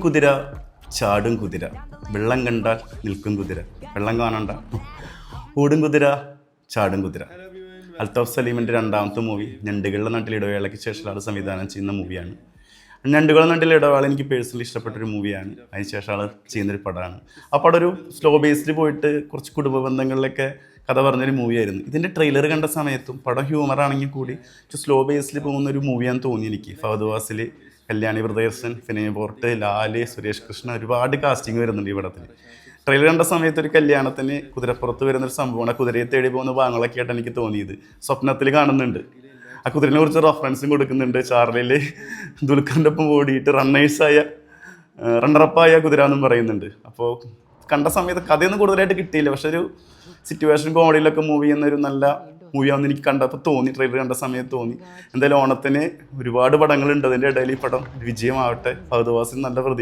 കുതിര ചാടും കുതിര. വെള്ളം കണ്ടാൽ നിൽക്കും കുതിര. വെള്ളം കാണണ്ട. ഓടും കുതിര ചാടും കുതിര. അൽത്താഫ് സലീമിന്റെ രണ്ടാമത്തെ മൂവി ഞണ്ടുകളുടെ നാട്ടിൽ ഇടവേളയ്ക്ക് ശേഷം ആൾ സംവിധാനം ചെയ്യുന്ന മൂവിയാണ് ഞണ്ടുകളുടെ നാട്ടിൽ ഇടവേള എനിക്ക് പേഴ്സണലി ഇഷ്ടപ്പെട്ടൊരു മൂവിയാണ് അതിനുശേഷം ആൾ ചെയ്യുന്നൊരു പടമാണ്. ആ പടം ഒരു സ്ലോ ബേസിൽ പോയിട്ട് കുറച്ച് കുടുംബ ബന്ധങ്ങളിലൊക്കെ കഥ പറഞ്ഞൊരു മൂവിയായിരുന്നു. ഇതിന്റെ ട്രെയിലർ കണ്ട സമയത്തും പടം ഹ്യൂമർ ആണെങ്കിൽ കൂടി സ്ലോ ബേസിൽ പോകുന്ന ഒരു മൂവിയാന്ന് തോന്നി എനിക്ക്. ഫഹദ് വാസിൽ കല്യാണി പ്രദേശൻ ഫിനെ പോർട്ട് ലാൽ സുരേഷ് കൃഷ്ണ ഒരുപാട് കാസ്റ്റിംഗ് വരുന്നുണ്ട് ഈ പടത്തിൽ ട്രെയിലർ കണ്ട സമയത്ത് ഒരു കല്യാണത്തിന് കുതിരപ്പുറത്ത് വരുന്ന ഒരു സംഭവമാണ് കുതിരയെ തേടി പോകുന്ന ഭാഗങ്ങളൊക്കെ ആയിട്ട് എനിക്ക് തോന്നിയത്. സ്വപ്നത്തിൽ കാണുന്നുണ്ട്. ആ കുതിരനെ കുറിച്ച് റെഫറൻസും കൊടുക്കുന്നുണ്ട്. ചാർലിയിൽ ദുൽഖറിന്റെ ഒപ്പം ഓടിയിട്ട് റണ്ണേഴ്സായ റണ്ണറപ്പായ കുതിര എന്നും പറയുന്നുണ്ട്. അപ്പോൾ കണ്ട സമയത്ത് കഥയൊന്നും കൂടുതലായിട്ട് കിട്ടിയില്ല. പക്ഷെ ഒരു സിറ്റുവേഷൻ കോമഡിയിലൊക്കെ മൂവ് ചെയ്യുന്ന ഒരു നല്ല മൂവിയാണെന്ന് എനിക്ക് കണ്ടപ്പോൾ തോന്നി ട്രെയിലർ കണ്ട സമയത്ത് തോന്നി. എന്തായാലും ഓണത്തിന് ഒരുപാട് പടങ്ങളുണ്ട്. അതിന്റെ ഇടയിൽ ഈ പടം വിജയമാവട്ടെ ഫഹദ് നല്ല പ്രതി